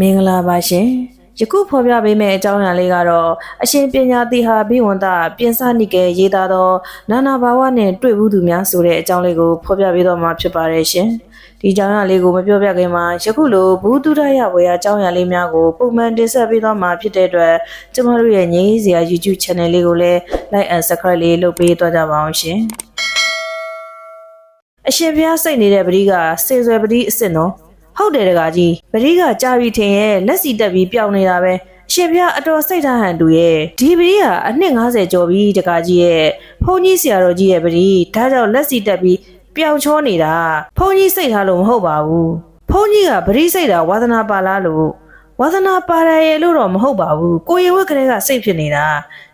မင်္ဂလာပါရှင်ယခုဖော်ပြပေးမယ့်အကြောင်းအရာလေးကတော့အရှင်ပညာတိဟာဘိဝန္တပြင်စနိကေရေးသားသောနာနာဘာဝနဲ့တွေ့ဘူးသူများဆိုတဲ့အကြောင်းလေးကိုဖော်ပြပေးတော့မှာဖြစ်ပါတယ်ရှင်ဒီအကြောင်းအရာလေးကိုမပြောပြခင်မှာယခုလိုဘူးတုဒရဝေယအကြောင်းအရာလေးများကိုပုံမှန်တင်ဆက်ပေးတော့မှာဖြစ်တဲ့အတွက်ကျမတို့ရဲ့ငြိမ်းစရာ YouTube channel လေးကိုလည်း like and subscribe လေးလုပ်ပေးသွားကြပါအောင်ရှင်အရှင်ဘုရားစိတ်နေတဲ့ပရိကစေဆွဲပရိအစ်စ်နော် ဟုတ်တယ်တကားကြီးပရိကကြာပြီထင်ရဲ့လက်စီတက်ပြီးပျောက်နေတာပဲအရှင်ဖျားအတော်စိတ်ထားဟန်တူရဲ့ဒီပရိကအနှစ်90ကျော်ပြီတကားကြီးရဲ့ဖုန်ကြီးဆရာတော်ကြီးရဲ့ပရိဒါကြောင့်လက်စီတက်ပြီးပျောက်ချောနေတာဖုန်ကြီးစိတ်ထားလို့မဟုတ်ပါဘူးဖုန်ကြီးကပရိစိတ်တာဝါသနာပါလားလို့ဝါသနာပါရရဲ့လို့တော့မဟုတ်ပါဘူးကိုရင်ဝက်ကလေးကစိတ်ဖြစ်နေတာ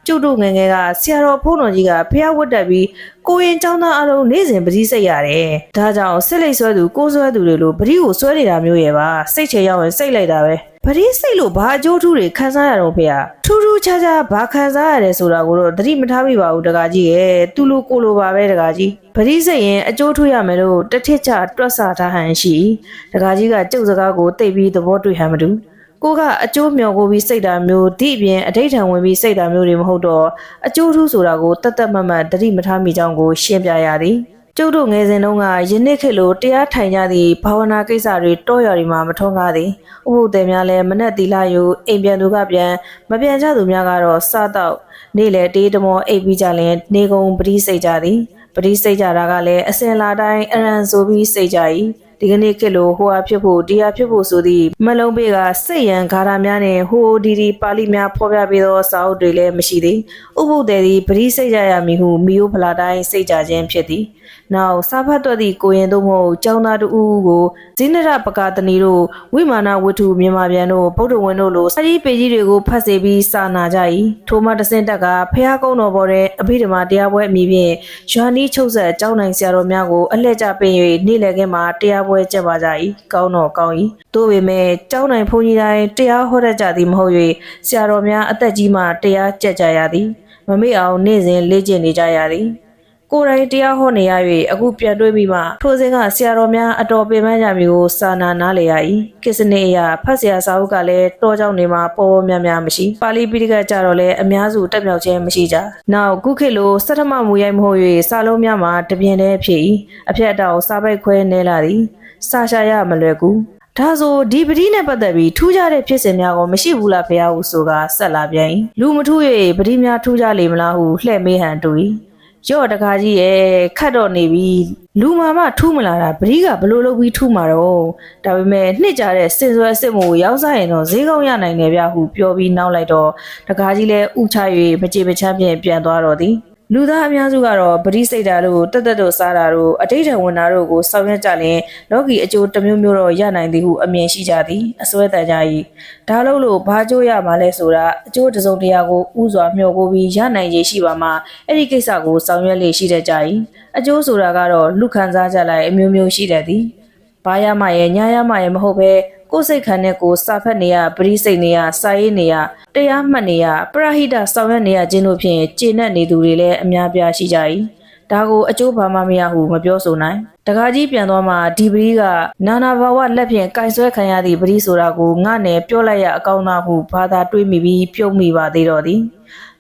ကျုပ်တို့ငယ်ငယ်ကဆရာတော်ဖုန်းတော်ကြီးကဖျားဝတ်တက်ပြီး ကိုရင်ចောင်းသားအလုံးနေ့စဉ်ပရိစိတ်ရတယ်ဒါကြောင့်ဆက်လက်ဆွဲသူကိုဆွဲသူတွေလို့ပရိကိုဆွဲနေတာမျိုးရဲ့ပါစိတ်ချရောက်ရင်စိတ်လိုက်တာပဲပရိစိတ်လို့ဘာအကျိုးထူးတွေခံစားရတော့ဖေဟာထူးထူးခြားခြားဘာခံစားရတယ်ဆိုတာကိုတော့သတိမထားမိပါဘူးတကားကြီးရဲ့သူလိုကိုလိုပါပဲတကားကြီးပရိစိတ်ရင်အကျိုးထူးရမယ်လို့တစ်ထစ်ချတွက်ဆထားဟန်ရှိတကားကြီးကကျုပ်စကားကိုတိတ်ပြီးသဘောတွေ့ဟန်မတူ ကိုကအကျိုးမျှော်ကိုပြီးစိတ်ဓာတ်မျိုးဒီအပြင်အဋိဌံဝင်ပြီးစိတ်ဓာတ်မျိုးတွေမဟုတ်တော့အကျိုးထူးဆိုတာကိုတတ်တတ်မတ်မတ်တတိမထားမိကြောင်းကိုရှင်းပြရသည်ကျုပ်တို့ငယ်စဉ်တုန်းကယနေ့ခေတ်လိုတရားထိုင်ကြသည့်ဘာဝနာကိစ္စတွေတောရွာတွေမှာမထွန်းကားသည်ဥပုသ်တယ်များလည်းမနဲ့တီလာယူအိမ်ပြန်သူကပြန်မပြန်ကြသူများကတော့စားတော့နေ့လေတေးတမောအိပ်ပြီးကြရင်နေကုန်ပတိစိတ်ကြသည်ပတိစိတ်ကြတာကလည်းအစင်လာတိုင်းအရန်ဆိုပြီးစိတ်ကြ၏ ဒီကနေ့ခေတ်လိုဟိုဟာဖြစ်ဖို့တရားဖြစ်ဖို့ဆိုသည့်မလုံးပေကစိတ်ရန်ဂါရများနဲ့ဟိုဒီဒီပါဠိများဖော်ပြပေးသောစာအုပ်တွေလည်းမရှိသေးဥပုသ်တယ်သည်ပရိစိတ်ကြရမည်ဟုမိယိုဖလာတိုင်းစိတ်ကြခြင်းဖြစ်သည် နောက်စာဖတ်တော်သည့်ကိုရင်တို့မဟုတ်ကျောင်းသားတူဦးကိုဇိနရပကာတဏီတို့ဝိမာနဝတ္ထုမြန်မာပြန်တို့ဗုဒ္ဓဝင်တို့လိုစာကြီးပေကြီးတွေကိုဖတ်စေပြီးစာနာကြ၏ထိုမှတဆင့်တက်ကဖះကုန်းတော်ပေါ်တဲ့အဘိဓမ္မာတရားပွဲအမည်ဖြင့်ရွာနီးချုပ်ဆက်ကျောင်းနိုင်ဆရာတော်များကိုအလှည့်ကျပင်၍နေ့လည်ခင်းမှာတရားပွဲကျက်ပါကြ၏ကောင်းတော်ကောင်း၏သို့ပေမဲ့ကျောင်းနိုင်ဘုန်းကြီးတိုင်းတရားဟောတတ်ကြသည်မဟုတ်၍ဆရာတော်များအသက်ကြီးမှတရားကျက်ကြရသည်မမေ့အောင်နေ့စဉ်လေ့ကျင့်နေကြရသည် ကိုယ်တိုင်တရားဟောနေရ၍အခုပြန်တွေးပြီးမှထိုစဉ်ကဆရာတော်များအတော်ပင်ပန်းကြမျိုးကိုစာနာနားလေရ၏ကိစ္စနေအရာဖတ်ဆရာစာအုပ်ကလည်းတောကြောင့်နေမှာပေါ်ပေါ်များများမရှိပါဠိပိဋကကြတော့လည်းအများစုတက်မြောက်ခြင်းမရှိကြနောက်ခုခေတ်လိုစတ္ထမမူရိုက်မဟုတ်၍စာလုံးများမှာတပြင်းတည်းဖြစ်၏အဖြတ်အတောင်စာပိုက်ခွဲနေလာသည်စာရှာရမလွယ်ကူဒါဆိုဒီပတိနဲ့ပတ်သက်ပြီးထူးခြားတဲ့ဖြစ်စဉ်များကိုမရှိဘူးလားဖေဟာဟုဆိုကဆက်လာပြန်၏လူမထူး၍ပတိများထူးခြားလေမလားဟုလှဲ့မေးဟန်တူ၏ ရော့တကားကြီးရဲ့ခတ်တော့နေပြီလူမာမထူးမလာတာပတိကဘလို့လုပ်ပြီးထူးမှာတော့ဒါပေမဲ့နှစ်ကြတဲ့စင်ဆွဲစစ်မှုကိုရောက်စားရင်တော့ဈေးကောင်းရနိုင်တယ်ဗျဟုပြောပြီးနောက်လိုက်တော့တကားကြီးလည်းဥချ၍မကြေမချမ်းဖြင့်ပြန်သွားတော့သည် လူသားအများစုကတော့ပရိစိတ်ဓာတ်တို့တက်တက်တို့စားတာတို့အတိတ်ထဝင်တာတို့ကိုဆောင်ရွက်ကြရင်လောကီအကျိုးတစ်မျိုးမျိုးတော့ရနိုင်သည်ဟုအမြင်ရှိကြသည်အစွဲတန်ကြ၏ဒါလို့လို့ဘာကျိုးရမှာလဲဆိုတာအကျိုးတစ်စုံတစ်ရာကိုဥစွာမျှော်ကိုပြီးရနိုင်ရည်ရှိပါမှအဲ့ဒီကိစ္စကိုဆောင်ရွက်လေရှိတတ်ကြ၏အကျိုးဆိုတာကတော့လူခံစားကြလိုက်အမျိုးမျိုးရှိတတ်သည်ဘာရမရဲ့ညာရမရဲ့မဟုတ်ပဲ ကိုယ်စိတ်ခံနဲ့ကိုယ်စာဖတ်နေရပရိစိတ်နေရစာရေးနေရတရားမှတ်နေရပရဟိတဆောင်ရွက်နေရခြင်းတို့ဖြင့်ကျေနပ်နေသူတွေလည်းအများပြားရှိကြ၏ဒါကိုအကျိုးဘာမှမရဟုမပြောဆိုနိုင်တကားကြီးပြန်သွားမှဒီပရိကနာနာဘာဝလက်ဖြင့်ကင်ဆွဲခံရသည့်ပရိဆိုတာကိုငါနဲ့ပြောလိုက်ရအကောင်းသားဟုဘာသာတွေးမိပြီးပြုံးမိပါသေးတော့သည်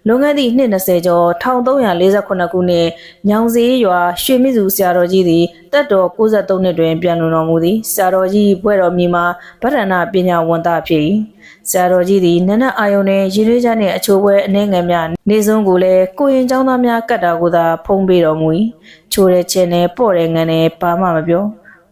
လွန်ခဲ့သည့်နှစ်20ကျော်1348ခုနှစ်ညောင်စည်းရွာရွှေမြစုဆရာတော်ကြီးသည်တက်တော်63နှစ်တွင်ပြန်လွန်တော်မူသည်ဆရာတော်ကြီးဘွဲ့တော်မြီမှာဗဒ္ဒနာပညာဝန်သားဖြစ်၏ဆရာတော်ကြီးသည်နနက်အာယုန်နှင့်ရေရွေးချနှင့်အချိုးပွဲအနှဲငယ်များနေဆုံးကိုလည်းကိုရင်เจ้าသားများကတ်တာကိုသာဖုံးပေးတော်မူ၏ချိုးတဲ့ချင်းနဲ့ပေါ့တဲ့ငန်းနဲ့ဘာမှမပြော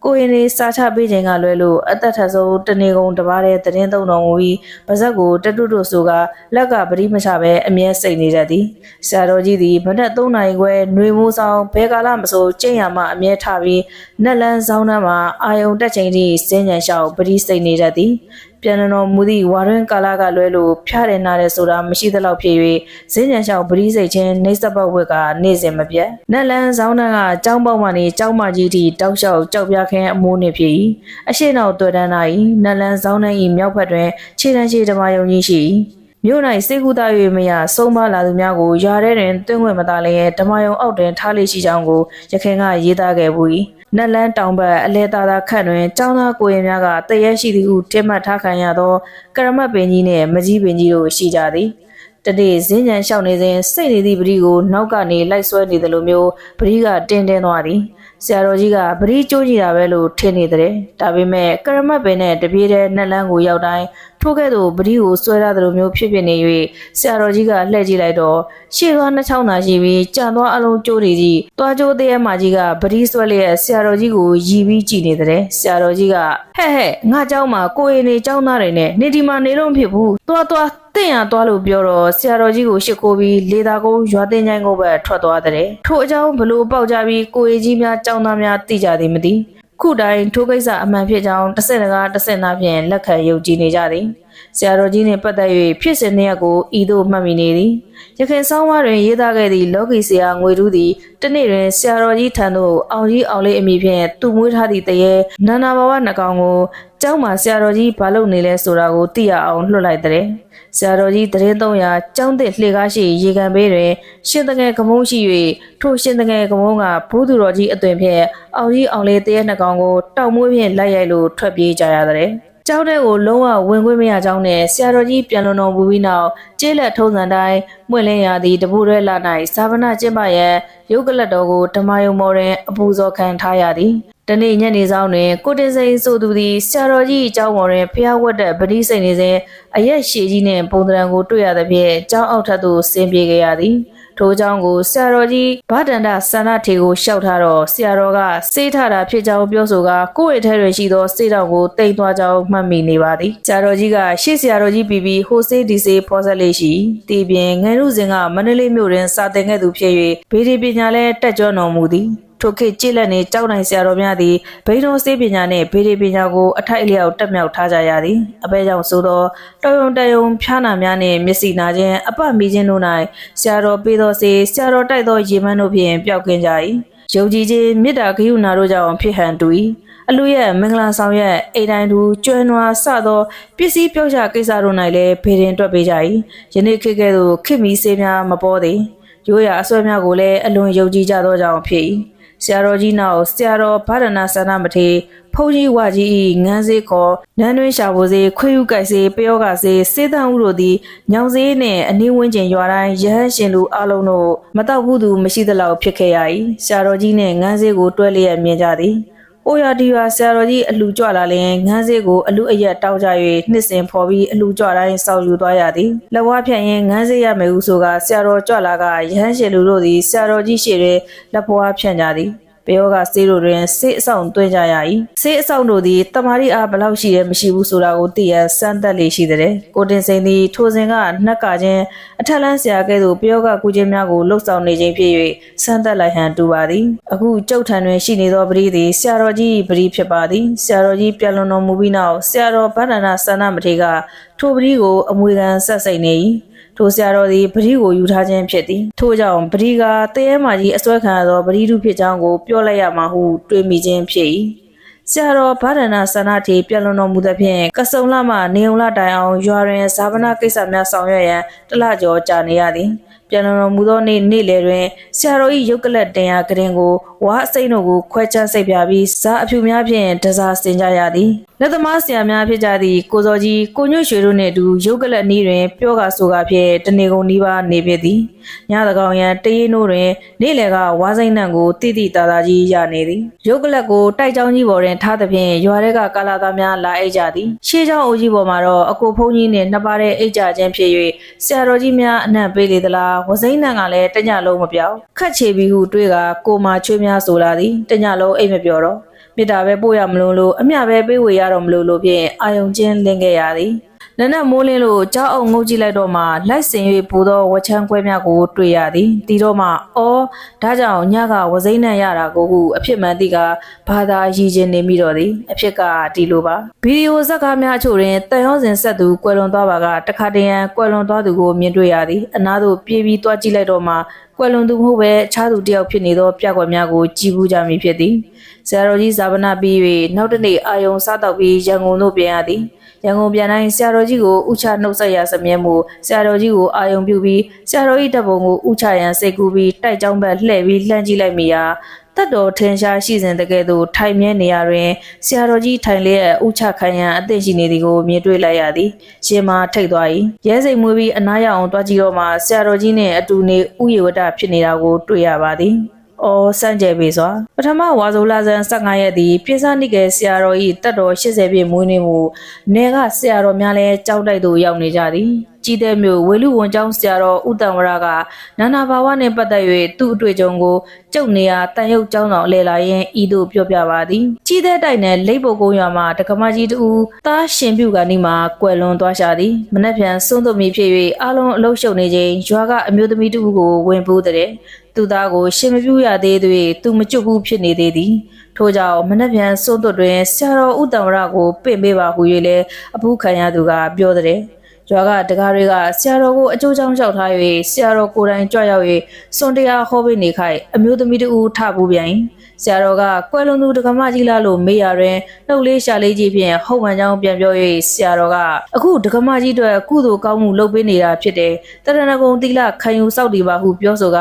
ကိုရင်လေးစားချပေးခြင်းကလွဲလို့အသက်ထဆုံးတနေကုန်တပါးတဲ့သတင်းသုံးတော်မူပြီးပါဇက်ကိုတတုတုဆိုကလက်ကပရိမချပဲအမြဲစိတ်နေတတ်သည်ဆရာတော်ကြီးသည်မနက်3နာရီခွဲຫນွေမိုးဆောင်ဘဲကာလမဆိုကျင့်ရမှအမြဲထားပြီးနက်လန်းဆောင်နှမ်းမှာအာယုံတက်ချိန်ထိစင်းညံလျှောက်ပရိစိတ်နေတတ်သည်ပြန်တော်မူသည့်ဝါရင်းကာလကလွဲလို့ဖျားတယ်နားတယ်ဆိုတာမရှိသလောက်ဖြစ်၍ဈဉ္ဉံလျှောက်ပရိစိတ်ချင်းနေစပတ်ဝက်ကနေ့စဉ်မပြတ်နက်လန်းဆောင်းနှန်းကကြောင်းပေါက်မှနေကြောင်းမကြီးထိတောက်လျှောက်ကြောက်ပြခင်းအမိုးနှင့်ဖြစ်၏အရှိနောက်တွေ့တန်း၌နက်လန်းဆောင်းနှန်း၏မြောက်ဘက်တွင်ခြေတန်းရှိဓမ္မယုံကြီးရှိ၏မြို့၌စိတ်ကူးသား၍မရဆုံးမလာသူများကိုယာထဲတွင်တွင်းဝင်မသားလျက်ဓမ္မယုံအောက်တွင်ထားလေရှိကြောင်းကိုရခင်ကရေးသားခဲ့ပူ၏ နက်လန်းတောင်ဘက်အလဲသာသာခန့်တွင်ကျောင်းသားကိုရင်များကတရက်ရှိသည်ဟုထင်မှတ်ထားခံရသောကရမတ်ပင်ကြီးနှင့်မကြီးပင်ကြီးတို့ရှိကြသည်တနေ့ဇင်းညံလျှောက်နေစဉ်စိတ်နေသည့်ပရိကိုနောက်ကနေလိုက်ဆွဲနေသလိုမျိုးပရိကတင်းတင်းသွားသည်ဆရာတော်ကြီးကပရိကျိုးကြည့်တာပဲလို့ထင်နေတဲ့ဒါပေမဲ့ကရမတ်ပင်နဲ့တပြေးတဲ့နက်လန်းကိုရောက်တိုင်းထို့ကဲ့သို့ပရိကိုဆွဲရတယ်လို့မျိုးဖြစ်ဖြစ်နေ၍ဆရာတော်ကြီးကလှည့်ကြည့်လိုက်တော့ရှေ့သွားနှစ်ချောင်းသာရှိပြီးကြံသွားအလုံးကျိုးတွေကြီးသွားကျိုးသေးရဲ့မကြီးကပရိဆွဲလျက်ဆရာတော်ကြီးကိုရည်ပြီးကြည့်နေတဲ့ဆရာတော်ကြီးကဟဲ့ဟဲ့ငါเจ้าမှာကိုယ်ရည်နေเจ้าသားတွေနဲ့နေဒီမှာနေလို့မဖြစ်ဘူးသွားသွားတင့်ရသွားလို့ပြောတော့ဆရာတော်ကြီးကိုရှ िख ိုးပြီးလေသာကုန်းရွာတင်ချိုင်းကိုပဲထွက်သွားတဲ့ထို့အကြောင်းဘလို့ပေါက်ကြပြီးကိုယ်ရည်ကြီးများเจ้าသားများသိကြသည်မသိ ခုတိုင်းထိုးကိစ္စအမှန်ဖြစ်ကြောင်းတစ်စက်တကားတစ်စက်နာဖြင့်လက်ခံယုံကြည်နေကြသည် ဆရာတော်ကြီးနှင့်ပတ်သက်၍ဖြစ်စဉ်တစ်ရပ်ကိုဤသို့မှတ်မိနေသည်ရခင်ဆောင်းဝါတွင်ရေးသားခဲ့သည့်လောကီဆရာငွေတူးသည်တနေ့တွင်ဆရာတော်ကြီးထံသို့အောင်ကြီးအောင်လေးအမိဖြင့်သူ့မွေးထားသည့်တရေနန္နာဘဝနှကောင်ကိုကျောင်းမှာဆရာတော်ကြီးဘာလုပ်နေလဲဆိုတာကိုသိရအောင်လွှတ်လိုက်တဲ့ဆရာတော်ကြီးတရင်300ကျောင်းသစ်လှေကားရှိရေကန်ဘေးတွင်ရှင်တငယ်ကမုန်းရှိ၍ထိုရှင်တငယ်ကမုန်းကဘုသူတော်ကြီးအသွင်ဖြင့်အောင်ကြီးအောင်လေးတရေနှကောင်ကိုတောက်မွေးဖြင့်လိုက်ရိုက်လို့ထွက်ပြေးကြရတဲ့ ကျောင်းထဲကိုလုံးဝဝင်ခွင့်မရကြောင်းနဲ့ဆရာတော်ကြီးပြန်လွန်တော်မူပြီးနောက်ကျေးလက်ထုံးစံတိုင်းမှွင့်လင်းရသည့်တပူရဲလာ၌ဇာဗနာကျင့်ပရန်ရုပ်ကလတ်တော်ကိုဓမ္မယုံမော်တွင်အပူဇော်ခံထားရသည်တနေ့ညနေဆောင်တွင်ကိုတင်စိန်ဆိုသူသည်ဆရာတော်ကြီးအကြောင်းပေါ်တွင်ဖျားဝတ်တဲ့ဗတိစိန်နေစဉ်အရက်ရှည်ကြီးနှင့်ပုံသဏ္ဍာန်ကိုတွေ့ရသဖြင့်ကျောင်းအောက်ထပ်သို့ဆင်းပြေခဲ့ရသည် ထိုကြောင့်ကိုဆရာတော်ကြီးဗဒန္တဆန္ဒထေကိုလျှောက်ထားတော့ဆရာတော်ကစေးထတာဖြစ်ကြောင်းပြောဆိုကကိုယ့်ရဲ့ထဲတွင်ရှိသောစေးတောင်ကိုတိမ်သွားကြောင်းမှတ်မိနေပါသည်ဆရာတော်ကြီးကရှေ့ဆရာတော်ကြီးပြီးပြီးဟိုစေးဒီစေးဖော်ဆက်လေးရှိတီပြင်ငယ်ရုစဉ်ကမန္တလေးမြို့တွင်စာသင်ခဲ့သူဖြစ်၍ဗေဒီပညာလည်းတက်ကြွတော်မူသည် ထိုခေတ်ကြည်လက်နေကြောက်နိုင်ဆရာတော်များသည်ဘိန်းတော်စေးပညာနှင့်ဗေဒီပညာကိုအထိုက်အလျောက်တက်မြောက်ထားကြရသည်အပဲကြောင့်ဆိုသောတော်ယုံတယုံဖျားနာများနှင့်မျက်စိနာခြင်းအပမိခြင်းတို့၌ဆရာတော်ပေးသောစေဆရာတော်တိုက်သောရေမန်းတို့ဖြင့်ပျောက်ကင်းကြ၏ယုံကြည်ခြင်းမေတ္တာဂရုဏာတို့ကြောင့်ဖြစ်ဟန်တူ၏အလူရဲ့မင်္ဂလာဆောင်ရဲ့အိမ်တိုင်းသူကျွမ်းနွားစသောပစ္စည်းပြောကြကိစ္စတို့၌လည်းဖေရင်တွက်ပေးကြ၏ယနေ့ခေတ်ကဲ့သို့ခေတ်မီစေးများမပေါ်သေးရိုးရာအစွဲများကိုလည်းအလွန်ယုံကြည်ကြသောကြောင့်ဖြစ်၏ ဆရာတော်ကြီးနောက်ဆရာတော်ဗဒနာဆန္ဒမထေဖုန်ကြီးဝကြီးဤငန်းစေးခေါ်နန်းတွင်းရှာဖို့စေခွေးဥကိုက်စေပယောကစေစေတန်ဥတို့သည်ညောင်စေးနှင့်အနီးဝန်းကျင်ရွာတိုင်းရဟန်းရှင်လူအလုံးတို့မတော့ဘူးသူမရှိသလောက်ဖြစ်ခဲ့ရ၏ဆရာတော်ကြီးနှင့်ငန်းစေးကိုတွဲလျက်မြင်ကြသည်။ အိုရဒီရွာဆရာတော်ကြီးအလူကြွလာလင်ငန်းစေးကိုအလူအရက်တောက်ကြ၍နှစ်စဉ်ဖော်ပြီးအလူကြွတိုင်းစောက်ယူသွားရသည်။လက်ဝါးဖြန့်ရင်ငန်းစေးရမယ်ဟုဆိုကဆရာတော်ကြွလာကရဟန်းရှင်လူတို့သည်ဆရာတော်ကြီးရှိတွင်လက်ဖွားဖြန့်ကြသည်။ ပယောကစေးတို့တွင်စေးအဆောင်တွင်းကြရ၏စေးအဆောင်တို့သည်တမာရီအားဘလောက်ရှိရဲမရှိဘူးဆိုတာကိုသိရန်စမ်းသက်လေရှိတဲ့ကိုတင်စိန်သည်ထိုစဉ်ကနှက်ကချင်းအထက်လန်းဆရာကဲ့သို့ပယောကကုချင်းများကိုလှုပ်ဆောင်နေခြင်းဖြစ်၍စမ်းသက်လိုက်ဟန်တူပါသည်အခုကျုပ်ထံတွင်ရှိနေသောပရိသည်ဆရာတော်ကြီးပရိဖြစ်ပါသည်ဆရာတော်ကြီးပြန်လွန်တော်မူပြီးနောက်ဆရာတော်ဗန္ဒနာဆန္ဒမထေကထိုပရိကိုအမွေခံဆက်စိတ်နေ၏ ထိုဆရာတော်သည်ပရိကိုယူထားခြင်းဖြစ်သည်ထို့ကြောင့်ပရိကတရေမာကြီးအစွဲခံရသောပရိတုဖြစ်ကြောင်းကိုပြောလိုက်ရမှာဟုတွေးမိခြင်းဖြစ်၏ဆရာတော်ဗဒနာဆန္ဒထေပြန်လွန်တော်မူသဖြင့်ကစုံလမှနေုံလတိုင်အောင်ရွာတွင်ဇာဗနာကိစ္စများဆောင်ရွက်ရန်တလကျော်ကြာနေရသည် ပြန်လွန်တော်မူသောနေ့နေ့လယ်တွင်ဆရာတော်၏ရုပ်ကလတ်တင်ရာကရင်ကိုဝါအစိမ့်တို့ကိုခွဲချမ်းစိတ်ပြပြီးဇာအဖြူများဖြင့်တစားစင်ကြရသည်လက်သမားဆရာများဖြစ်ကြသည့်ကိုစောကြီးကိုညွှတ်ရွှေတို့နှင့်အတူရုပ်ကလတ်နီးတွင်ပြောကာဆိုကာဖြင့်တနေကုန်နီးပါးနေဖြစ်သည် ညသကောင်ရန်တရင်တို့တွင်နေ့လယ်ကဝါစိမ့်နှံကိုတိတိတာတာကြီးရနေသည်ရုပ်ကလတ်ကိုတိုက်ကြောင်းကြီးပေါ်တွင်ထားသဖြင့်ရွာထဲကကာလာသားများလာအိတ်ကြသည်ရှေးကြောင်းအိုကြီးပေါ်မှာတော့အကိုဖုန်းကြီးနှင့်နှစ်ပါးတဲ့အိတ်ကြခြင်းဖြစ်၍ဆရာတော်ကြီးများအနံ့ပေးလေသလားဝစိမ့်နှံကလည်းတညလုံးမပြောင်းခတ်ချေပြီးဟုတွေးကကိုမာချွေးများဆိုလာသည်တညလုံးအိတ်မပြောတော့မေတ္တာပဲပို့ရမလို့လို့အမျှပဲပေးဝေရတော့မလို့လို့ဖြင့်အာယုံချင်းလင်းခဲ့ရသည် နနက်မိုးလင်းလို့ကြောက်အောင်ငုတ်ကြည့်လိုက်တော့မှလိုက်စင်၍ပူသောဝချမ်းကွဲများကိုတွေ့ရသည်တီတော့မှအော်ဒါကြောင့်ညကဝစိမ့်နှံရတာကိုဟုအဖြစ်မှန်သိကဘာသာရည်ချင်းနေမိတော့သည်အဖြစ်ကဒီလိုပါဗီဒီယိုဇက်ကားများအချို့တွင်တန်ရောစဉ်ဆက်သူကွယ်လွန်သွားပါကတခါတရံကွယ်လွန်သွားသူကိုမြင်တွေ့ရသည်အနားသို့ပြေးပြီးတွားကြည့်လိုက်တော့မှကွယ်လွန်သူမဟုတ်ပဲအခြားသူတစ်ယောက်ဖြစ်နေသောပြကွက်များကိုကြည်ဘူးကြမည်ဖြစ်သည်ဆရာတော်ကြီးဇာဗနာပြီး၍နောက်တစ်နေ့အာယုံစားတော့ပြီးရန်ကုန်သို့ပြန်ရသည် ရန်ကုန်ပြန်တိုင်းဆရာတော်ကြီးကိုဥချနှုတ်ဆက်ရစမြဲမှုဆရာတော်ကြီးကိုအာယုံပြုပြီးဆရာတော်၏တပ်ပုံကိုဥချရန်စိတ်ကူးပြီးတိုက်ကြောင်းဘက်လှည့်ပြီးလှမ်းကြည့်လိုက်မိရာတတ်တော်ထင်ရှားရှိစဉ်တကယ်သို့ထိုင်မြဲနေရာတွင်ဆရာတော်ကြီးထိုင်လျက်ဥချခိုင်ရန်အသင့်ရှိနေသည်ကိုမြင်တွေ့လိုက်ရသည်ရှင်မထိတ်သွား၏ရဲစိမ်မွေးပြီးအနားရအောင်တွားကြည့်တော့မှဆရာတော်ကြီးနှင့်အတူနေဥယေဝတဖြစ်နေတာကိုတွေ့ရပါသည်။ အော်စန့်ကြယ်ပေစွာပထမဝါဆိုလာဇန်15ရက်သည်ပြစ္ဆာနိကေဆရာတော်၏တက်တော်80ပြည့်မွေးနေ့မှုနေကဆရာတော်များလည်းကြောက်တိုက်သို့ရောက်နေကြသည်။ကြီးတဲ့မျိုးဝေလူဝန်ကျောင်းဆရာတော်ဥတံဝရကနာနာဘာဝနှင့်ပတ်သက်၍သူ့အတွေ့အကြုံကိုကျုပ်နေရာတန်ရုပ်ကျောင်းတော်လဲလာရင်ဤသို့ပြောပြပါသည်။ကြီးတဲ့တိုက်နယ်လိပ်ပုတ်ကုန်းရွာမှာတက္ကမကြီးတူသားရှင်ပြုကနီမှာကွယ်လွန်သွားရှာသည်။မနက်ဖြန်စွန့်သွမီဖြစ်၍အလုံးအလုံးရှုံနေခြင်းရွာကအမျိုးသမီးတူကိုဝင်ပူးတဲ့ သူသားကိုရှင်မပြူရသေးသည်သူမကျွတ်ဘူးဖြစ်နေသေးသည်ထို့ကြောင့်မနှက်ပြန်စိုးသွတ်တွင်ဆရာတော်ဥတ္တဝရကိုပင့်ပေးပါဟု၍လည်းအဖူးခံရသူကပြောတဲ့ ကျွာကတကားတွေကဆရာတော်ကိုအကျိုးချောင်းလျှောက်ထား၍ဆရာတော်ကိုယ်တိုင်ကြွရောက်၍စွန်တရားဟောပေးနေခိုင်အမျိုးသမီးတူထပူပြန်ဆရာတော်ကကွယ်လွန်သူတက္ကမကြီးလားလို့မေးရတွင်နှုတ်လေးရှာလေးကြီးဖြင့်ဟုတ်မှန်ကြောင်းပြန်ပြော၍ဆရာတော်ကအခုတက္ကမကြီးတို့ကုသိုလ်ကောင်းမှုလုပ်ပေးနေတာဖြစ်တယ်တရဏဂုံတိလခံယူစောက်တည်ပါဟုပြောဆိုက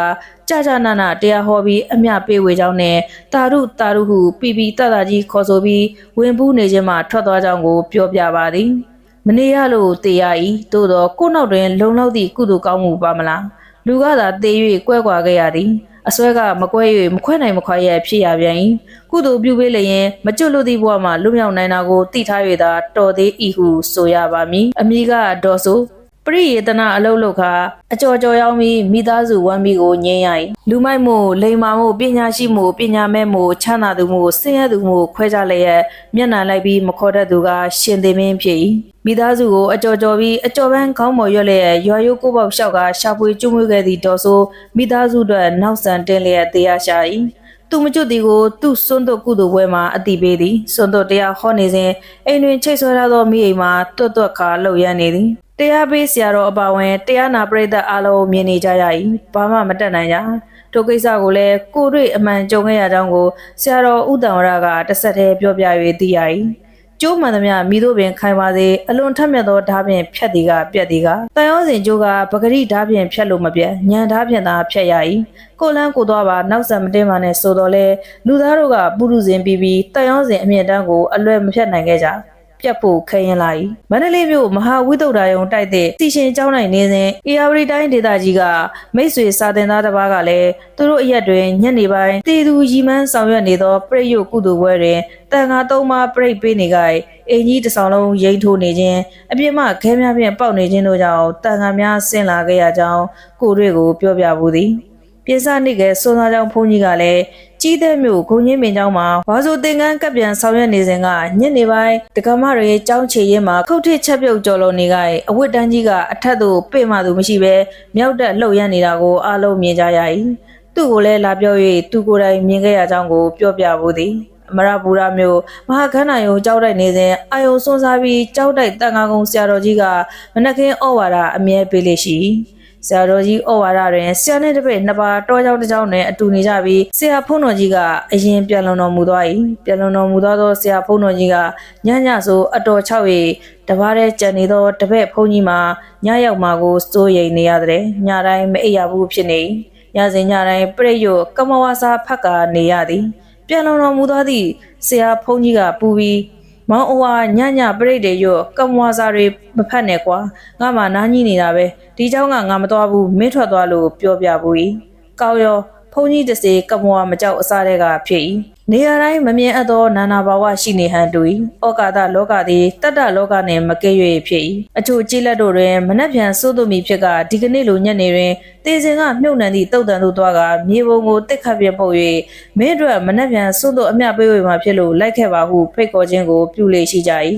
ကြာကြာနာနာတရားဟောပြီးအမျှပေးဝေကြောင်းနဲ့တာရုတာရုဟုပီပီတတကြီးခေါ်ဆိုပြီးဝင်ပူးနေခြင်းမှထွက်သွားကြောင်းကိုပြောပြပါသည် မနေရလို့တေရ၏သို့တော့ကို့နောက်တွင် လုံလောက်သည့်ကုသိုလ်ကောင်းမှုပါမလားလူကသာတေ၍ကွဲကွာခဲ့ရသည်အစွဲကမကွဲ၍မခွဲနိုင်မခွာရဖြစ်ရပြန်၏ကုသိုလ်ပြုပေးလျင်မကျွတ်လို့သည့်ဘဝမှာလွတ်မြောက်နိုင်တာကိုသိထား၍သာတော်သေး၏ဟုဆိုရပါမည်အမိကဒေါ်ဆို ပရိယေတနာအလုတ်လုတ်ခါအကြော်ကြော်ရောက်ပြီးမိသားစုဝမ်းပြီးကိုငြင်းရ၏လူမိုက်မှုလိမ္မာမှုပညာရှိမှုပညာမဲ့မှုချမ်းသာသူမှုဆင်းရဲသူမှုခွဲခြားလျက်မျက်နှာလိုက်ပြီးမခေါ်တတ်သူကရှင်သေမင်းဖြစ်၏မိသားစုကိုအကြော်ကြော်ပြီးအကြော်ပန်းခေါင်းပေါ်ရွက်လျက်ရွာရိုးကိုပေါက်လျှောက်ကရှာဖွေကျွမှုခဲ့သည့်ဒေါ်ဆိုမိသားစုအတွက်နောက်ဆန်တင်းလျက်တရားရှာ၏သူမကျွတ်တီကိုသူ့စွန်းတို့ကုသိုလ်ပွဲမှာအတိပေးသည်စွန်းတို့တရားဟောနေစဉ်အိမ်တွင်ချိတ်ဆွဲထားသောမိအိမ်မှာတွတ်တွတ်ခါလှုပ်ရမ်းနေသည် တရားပေးဆရာတော်အပါဝင်တရားနာပရိသတ်အားလုံးမြင်နေကြရ၏ဘာမှမတက်နိုင်ကြထိုကိစ္စကိုလည်းကိုတွေ့အမှန်ကြုံခဲ့ရကြောင်းကိုဆရာတော်ဥတ္တံဝရကတစ်ဆက်တည်းပြောပြ၍သိရ၏ကျိုးမှန်သမျှမိတို့ပင်ခိုင်ပါစေအလွန်ထက်မြက်သောဓာဖြင့်ဖြတ်သည်ကပြက်သည်ကတန်ရောစဉ်ကျိုးကပဂရိဓာဖြင့်ဖြတ်လို့မပြတ်ညံဓာဖြင့်သာဖြတ်ရ၏ကိုလန်းကိုသွားပါနောက်ဆက်မတင်ပါနဲ့ဆိုတော့လေလူသားတို့ကပုရုဇဉ်ပြီးပြီးတန်ရောစဉ်အမြင့်တန်းကိုအလွယ်မဖြတ်နိုင်ခဲ့ကြ ပြတ်ဖို့ခဲရင်လာ၏မန္တလေးမြို့မဟာဝိသုဒ္ဓယုံတိုက်တဲ့စီရှင်ကျောင်းနိုင်နေစဉ်အေယာဝတီတိုင်းဒေသကြီးကမိတ်ဆွေစာတင်သားတစ်ပါးကလည်းသူတို့အရက်တွင်ညနေပိုင်းတည်သူရီမန်းဆောင်ရွက်နေသောပြိယုကုသိုလ်ပွဲတွင်တန်ခါသုံးပါးပြိတ်ပေးနေကြအင်ကြီးတစ်ဆောင်လုံးရိမ့်ထိုးနေခြင်းအပြစ်မှခဲများဖြင့်ပေါက်နေခြင်းတို့ကြောင့်တန်ခါများဆင်းလာခဲ့ရကြောင်းကိုတွေကိုပြောပြပူသည် ပြင်စနိကဲစွန်သားကြောင့်ဘုန်းကြီးကလည်းကြီးတဲ့မြို့ဂုံညင်းပင်ကျောင်းမှာဝါဆိုတင်ကန်းကပ်ပြန်ဆောင်ရွက်နေစဉ်ကညနေပိုင်းတက္ကမတွေကျောင်းချေရင်မှာခုတ်ထစ်ချက်ပြုတ်ကြော်လုံးနေကအဝတ်တန်းကြီးကအထက်သို့ပြင့်မှသူမရှိဘဲမြောက်တက်လှုပ်ရမ်းနေတာကိုအားလုံးမြင်ကြရ၏သူ့ကိုလည်းလာပြော၍သူကိုယ်တိုင်မြင်ခဲ့ရကြောင်းကိုပြောပြဖို့သည်အမရပူရမျိုးမဟာခန္ဓာယုံကြောက်တိုက်နေစဉ်အာယုံစွန်းစားပြီးကြောက်တိုက်တန်ခါကုံဆရာတော်ကြီးကမနက်ခင်းဩဝါဒအမြဲပေးလေရှိ ဆရာတော်ကြီးဩဝါဒတွင်ဆရာနှင့်တပည့်နှစ်ပါးတောကြောင်တစ်ကြောင်နှင့်အတူနေကြပြီးဆရာဖုန်းတော်ကြီးကအရင်ပြန်လွန်တော်မူသွား၏ပြန်လွန်တော်မူသောသောဆရာဖုန်းတော်ကြီးကညညဆိုအတော်၆၍တပါးတဲ့ကြံနေသောတပည့်ဖုန်းကြီးမှာညရောက်မှာကိုစိုးရိမ်နေရတဲ့ညတိုင်းမအိပ်ရဘူးဖြစ်နေညစဉ်ညတိုင်းပြိယုကမဝါစာဖက်ကနေရသည်ပြန်လွန်တော်မူသောသည့်ဆရာဖုန်းကြီးကပူပြီး မောင်အဝါညညပြိတ်တွေရော့ကမွာစာတွေမဖတ်နဲ့ကွာငါမှနားကြီးနေတာပဲဒီเจ้าကငါမတော်ဘူးမင်းထွက်သွားလို့ပြောပြဘူးဤကောက်ရော ဖုန်ကြီးတစေကမွာမကြောက်အစားတဲ့ကဖြစ်ဤနေရာတိုင်းမမြင်အပ်သောနာနာဘာဝရှိနေဟန်တူ၏ဩကာသလောကသည်တတ္တလောကနှင့်မကဲ့၍ဖြစ်၏အချို့ကြည်လက်တို့တွင်မနှက်ပြန်စိုးသူမီဖြစ်ကဒီကနေ့လိုညနေတွင်တေစင်ကမြုပ်နှံသည့်တုတ်တန်သို့သွားကမြေပုံကိုတစ်ခတ်ပြပုတ်၍မင်းတို့မနှက်ပြန်စိုးသူအမျှပေးဝေမှာဖြစ်လို့လိုက်ခဲ့ပါဟုဖိတ်ခေါ်ခြင်းကိုပြုလေရှိကြ၏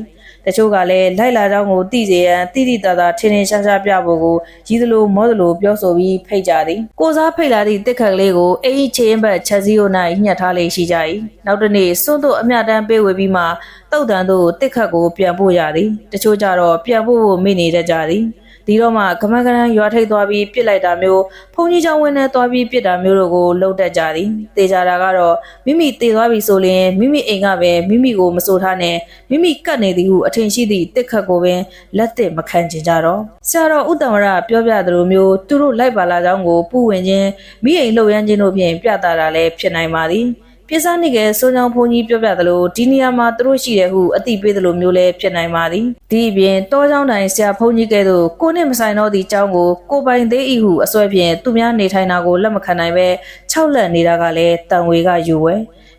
တချို့ကလည်းလိုက်လာကြောင်းကိုသိစေရန်တိတိတသာထင်းထင်းရှားရှားပြဖို့ကိုရည်သလိုမောသလိုပြောဆိုပြီးဖိတ်ကြသည်ကိုစားဖိတ်လာသည့်တစ်ခတ်ကလေးကိုအိမ်ချင်းဘက်ချက်စည်းို၌ညှက်ထားလေရှိကြ၏နောက်တစ်နေ့စွန့်တို့အမျှတမ်းပေးဝေပြီးမှတုတ်တန်တို့တစ်ခတ်ကိုပြန်ပို့ရသည်တချို့ကြတော့ပြန်ပို့ဖို့မိနေတတ်ကြသည် ဒီတော့မှကမန်ကရန်ရွာထိပ်သွားပြီးပြစ်လိုက်တာမျိုးဖုန်ကြီးချောင်းဝင်းနဲ့သွားပြီးပြစ်တာမျိုးတို့ကိုလှုပ်တတ်ကြသည်တေချာတာကတော့မိမိတေသွားပြီဆိုရင်မိမိအိမ်ကပဲမိမိကိုမစိုးထားနဲ့မိမိကတ်နေသည်ဟုအထင်ရှိသည့်တစ်ခတ်ကိုပင်လက်တစ်မခံချင်ကြတော့ဆရာတော်ဥတ္တမရပြောပြသလိုမျိုးသူတို့လိုက်ပါလာကြောင်းကိုပူဝင်ခြင်းမိအိမ်လှုပ်ရမ်းခြင်းတို့ဖြင့်ပြသတာလည်းဖြစ်နိုင်ပါသည် ပြစ်စားနေကစိုးချောင်းဘုန်းကြီးပြောပြသလိုဒီနေရာမှာသူတို့ရှိတယ်ဟုအသိပေးသလိုမျိုးလည်းဖြစ်နိုင်ပါသည်ဒီအပြင်တောချောင်းတိုင်ဆရာဘုန်းကြီးကဲ့သို့ကိုနဲ့မဆိုင်တော့သည့်အကြောင်းကိုကိုပိုင်သေး၏ဟုအစွဲဖြင့်သူများနေထိုင်တာကိုလက်မခံနိုင်ပဲ၆လက်နေတာကလည်းတန်ဝေကယူဝဲ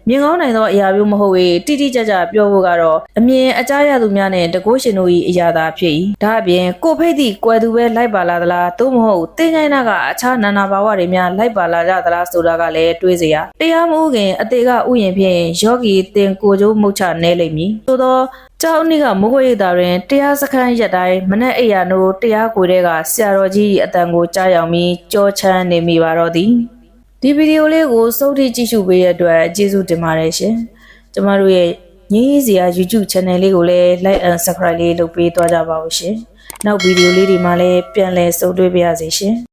မြင်ကောင်းနိုင်သောအရာမျိုးမဟုတ်၏တိတိကျကျပြောဖို့ကတော့အမြင်အကြားရသူများနဲ့တကိုးရှင်တို့၏အရာသာဖြစ်၏ဒါအပြင်ကိုဖိတ်သည့်ကွယ်သူပဲလိုက်ပါလာသလားသို့မဟုတ်တင်းချိုင်းနာကအခြားနာနာဘာဝတွေများလိုက်ပါလာကြသလားဆိုတာကလည်းတွေးစရာတရားမဟုတ်ခင်အသေးကဥယျင်ဖြင့်ယောဂီတင်ကိုကျိုးမုတ်ချနဲလိမ့်မည်သို့သောကျောင်းနေ့ကမိုးခွေရိပ်သာတွင်တရားစခန်းရက်တိုင်းမနက်အိယာနိုးတရားကိုယ်တဲ့ကဆရာတော်ကြီး၏အတန်ကိုကြားရောက်ပြီးကြောချမ်းနေမိပါတော့သည် ဒီဗီဒီယိုလေးကိုစုပ်ထိကြည့်ရှုပေးရတဲ့အတွက်ကျေးဇူးတင်ပါတယ်ရှင်ကျမတို့ရဲ့ငင်းစရာ YouTube channel လေးကိုလည်း like and subscribe လေးလုပ်ပေးသွားကြပါဦးရှင်နောက်ဗီဒီယိုလေးတွေမှာလည်းပြန်လည်ဆုံတွေ့ပါရစေရှင်